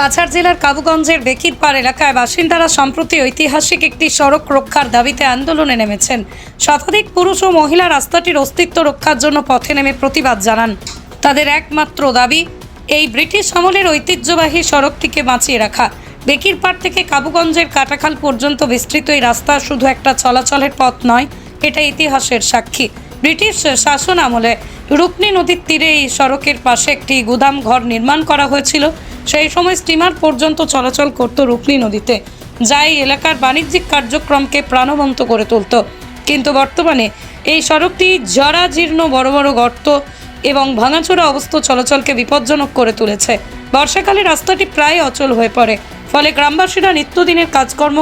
কাছাড় জেলার কাবুগঞ্জের বেকিরপাড় এলাকায় বাসিন্দারা সম্প্রতি ঐতিহাসিক একটি সড়ক রক্ষার দাবিতে আন্দোলনে নেমেছেন। শতাধিক পুরুষ ও মহিলা রাস্তাটির অস্তিত্ব রক্ষার জন্য পথে নেমে প্রতিবাদ জানান। তাদের একমাত্র দাবি, এই ব্রিটিশ আমলের ঐতিহ্যবাহী সড়কটিকে বাঁচিয়ে রাখা। বেকিরপাড় থেকে কাবুগঞ্জের কাটাখাল পর্যন্ত বিস্তৃত এই রাস্তা শুধু একটা চলাচলের পথ নয়, এটা ইতিহাসের সাক্ষী। ব্রিটিশ শাসন আমলে রূপনী নদীর তীরে এই সড়কের পাশে একটি গুদাম ঘর নির্মাণ করা হয়েছিল। সেই সময় স্টিমার পর্যন্ত চলাচল করত রূপনী নদীতে। যা এই এলাকার বাণিজ্যিক কার্যক্রমকে প্রাণবন্ত করে তুলত। কিন্তু বর্তমানে এই সড়কটি জরাজীর্ণ বড় বড় গর্ত এবং ভাঙাচোরা অবস্থা চলাচলকে বিপজ্জনক করে তুলেছে। বর্ষাকালে রাস্তাটি প্রায় অচল হয়ে পড়ে। ফলে গ্রামবাসীরা নিত্যদিনের কাজকর্ম,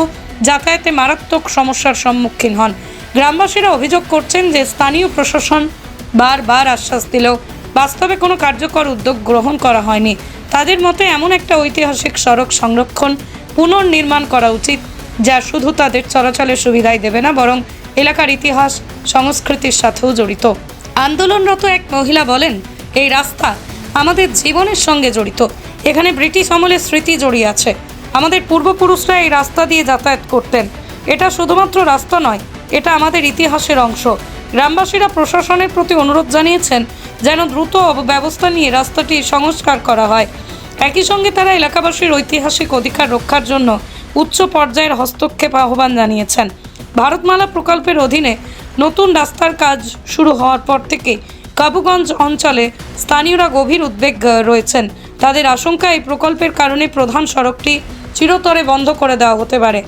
যাতায়াতে মারাত্মক সমস্যার সম্মুখীন হন। গ্রামবাসীরা অভিযোগ করছেন যে স্থানীয় প্রশাসন বারবার আশ্বাস দিলেও বাস্তবে কোনো কার্যকর উদ্যোগ গ্রহণ করা হয়নি। তাদের মতে এমন একটা ঐতিহাসিক সড়ক সংরক্ষণ পুনর্নির্মাণ করা উচিত, যা শুধু তাদের চলাচলের সুবিধাই দেবে না, বরং এলাকার ইতিহাস, সংস্কৃতির সাথেও জড়িত। আন্দোলনরত এক মহিলা বলেন, এই রাস্তা আমাদের জীবনের সঙ্গে জড়িত। এখানে ব্রিটিশ আমলের স্মৃতি জড়িয়ে আছে। আমাদের পূর্বপুরুষরা এই রাস্তা দিয়ে যাতায়াত করতেন। এটা শুধুমাত্র রাস্তা নয়, এটা আমাদের ইতিহাসের অংশ। গ্রামবাসীরা প্রশাসনের প্রতি অনুরোধ জানিয়েছেন যেন দ্রুত ব্যবস্থা নিয়ে রাস্তাটি সংস্কার করা হয়। একই সঙ্গে তারা এলাকাবাসীর ঐতিহাসিক অধিকার রক্ষার জন্য উচ্চ পর্যায়ের হস্তক্ষেপ আহ্বান জানিয়েছেন। ভারতমালা প্রকল্পের অধীনে নতুন রাস্তার কাজ শুরু হওয়ার পর থেকে কাবুগঞ্জ অঞ্চলে স্থানীয়রা গভীর উদ্বেগ রয়েছেন। তাদের আশঙ্কা এই প্রকল্পের কারণে প্রধান সড়কটি চিরতরে বন্ধ করে দেওয়া হতে পারে।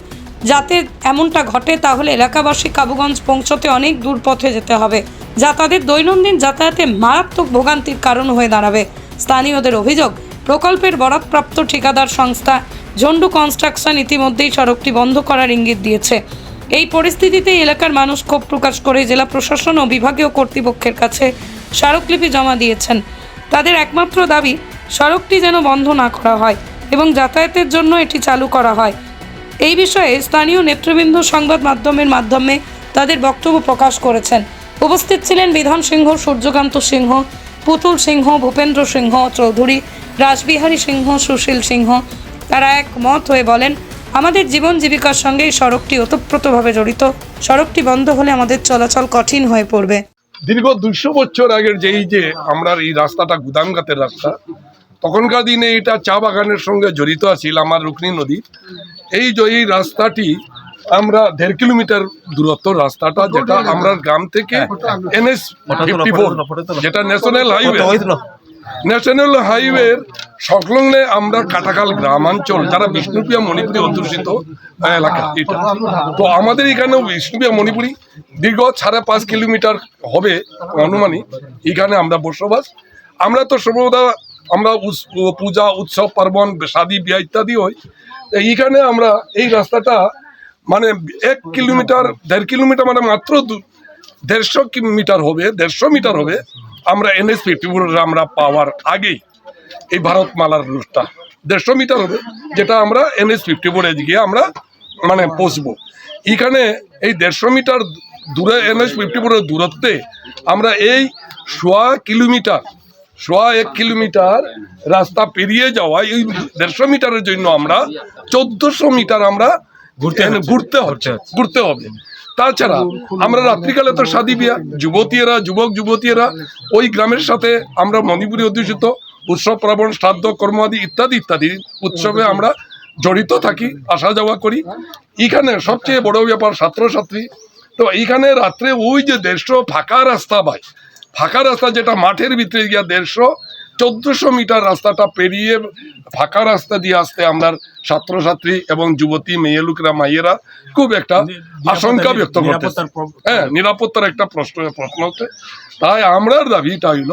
যাতে এমনটা ঘটে, তাহলে এলাকাবাসী কাবুগঞ্জ পৌঁছতে অনেক দূর পথে যেতে হবে। যা তাদের দৈনন্দিন যাতায়াতে মারাত্মক ভোগান্তির কারণ হয়ে দাঁড়াবে। স্থানীয়দের অভিযোগ, প্রকল্পের বরাদপ্রাপ্ত ঠিকাদার সংস্থা ঝন্ডু কনস্ট্রাকশন ইতিমধ্যেই সড়কটি বন্ধ করার ইঙ্গিত দিয়েছে। এই পরিস্থিতিতে এলাকার মানুষ ক্ষোভ প্রকাশ করে জেলা প্রশাসন ও বিভাগীয় কর্তৃপক্ষের কাছে স্মারকলিপি জমা দিয়েছেন। তাদের একমাত্র দাবি, সড়কটি যেন বন্ধ না করা হয় এবং যাতায়াতের জন্য এটি চালু করা হয়। এই বিষয়ে স্থানীয় নেতৃবৃন্দ সংবাদ মাধ্যমের মাধ্যমে তাদের বক্তব্য প্রকাশ করেছেন। উপস্থিত ছিলেন বিধান সিংহ, সূর্যকান্ত সিংহ, পুতুল সিংহ, ভূপেন্দ্র সিংহ চৌধুরী, রাসবিহারী সিংহ, সুশীল সিংহ। তারা এক মত হয়ে বলেন, আমাদের জীবন জীবিকার সঙ্গে এই সড়কটি ওতপ্রোতভাবে জড়িত। সড়কটি বন্ধ হলে আমাদের চলাচল কঠিন হয়ে পড়বে। দীর্ঘ দুশো বছর আগের যেই যে আমরা এই রাস্তাটা গুদামঘাটের রাস্তা তখনকার দিনে এটা চা বাগানের সঙ্গে জড়িত আছিল আমার রুকনি নদী। এই যে এই রাস্তাটি আমরা দেড় কিলোমিটার দূরত্ব রাস্তাটা যেটা আমরা গ্রাম থেকে এনএস ফিফটি ফোর যেটা ন্যাশনাল হাইওয়ে। ন্যাশনাল হাইওয়ের সংলগ্নে আমরা কাটাখাল গ্রামাঞ্চল যারা বিষ্ণুপ্রিয়া মণিপুরি অধ্যুষিত এলাকা এটা। তো আমাদের এখানেও বিষ্ণুপ্রিয়া মণিপুরি দীর্ঘ সাড়ে পাঁচ কিলোমিটার হবে অনুমানিক এখানে আমরা বসবাস। আমরা তো সর্বদা আমরা পূজা, উৎসব, পার্বণ, শাদী, বিয়া ইত্যাদি তো এইখানে আমরা এই রাস্তাটা মানে এক কিলোমিটার, দেড় কিলোমিটার মানে মাত্র দেড়শো মিটার হবে, দেড়শো মিটার হবে। আমরা এনএস ফিফটি আমরা পাওয়ার আগেই এই ভারতমালার রুটটা। দেড়শো মিটার হবে, যেটা আমরা এনএস ফোরে গিয়ে আমরা মানে পৌঁছবো। এখানে এই দেড়শো মিটার দূরে এনএস ফিফটি ফোরের দূরত্বে আমরা এই সোয়া কিলোমিটার সোয়া এক কিলোমিটার রাস্তা পেরিয়ে যাওয়া এই দেড়শো মিটারের জন্য আমরা চোদ্দশো মিটার আমরা ঘুরতে ঘুরতে হচ্ছে। ঘুরতে হবে তাছাড়া আমরা রাত্রিকালে তো শাদী বিয়া যুবতীরা যুবক যুবতীরা ওই গ্রামের সাথে আমরা মণিপুরি অধ্যুষিত উৎসব পার্বণ শ্রাদ্ধ কর্ম আদি ইত্যাদি ইত্যাদি উৎসবে আমরা জড়িত থাকি আসা যাওয়া করি। এখানে সবচেয়ে বড় ব্যাপার ছাত্রছাত্রী। তো এইখানে রাত্রে ওই যে দেড়শো ফাঁকা রাস্তা ভাই ফাঁকা রাস্তা যেটা মাঠের ভিতরে গিয়া দেড়শো চোদ্দশো মিটার রাস্তাটা পেরিয়ে ফাঁকা রাস্তা দিয়ে আসতে আমরা ছাত্রছাত্রী এবং যুবতী মেয়ে লোকেরা মাইয়েরা খুব একটা আশঙ্কা ব্যক্ত করতে হ্যাঁ নিরাপত্তার একটা প্রশ্ন প্রশ্ন হচ্ছে তাই আমরার দাবিটা হইল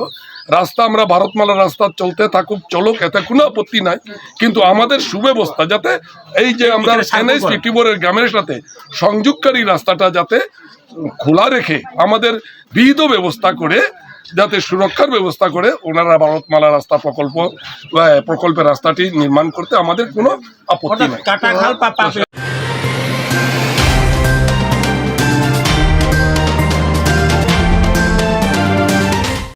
রাস্তা আমরা ভারতমালা রাস্তা চলতে থাকুক চলুক এতে কোনো আপত্তি নাই। কিন্তু আমাদের সুব্যবস্থা যাতে এই যে আমরা এনএস গ্রামের সাথে সংযোগকারী রাস্তাটা যাতে খোলা রেখে আমাদের বিহিত ব্যবস্থা করে যাতে সুরক্ষার ব্যবস্থা করে ওনারা ভারতমালা রাস্তা প্রকল্প প্রকল্পের রাস্তাটি নির্মাণ করতে আমাদের কোনো আপত্তি নেই।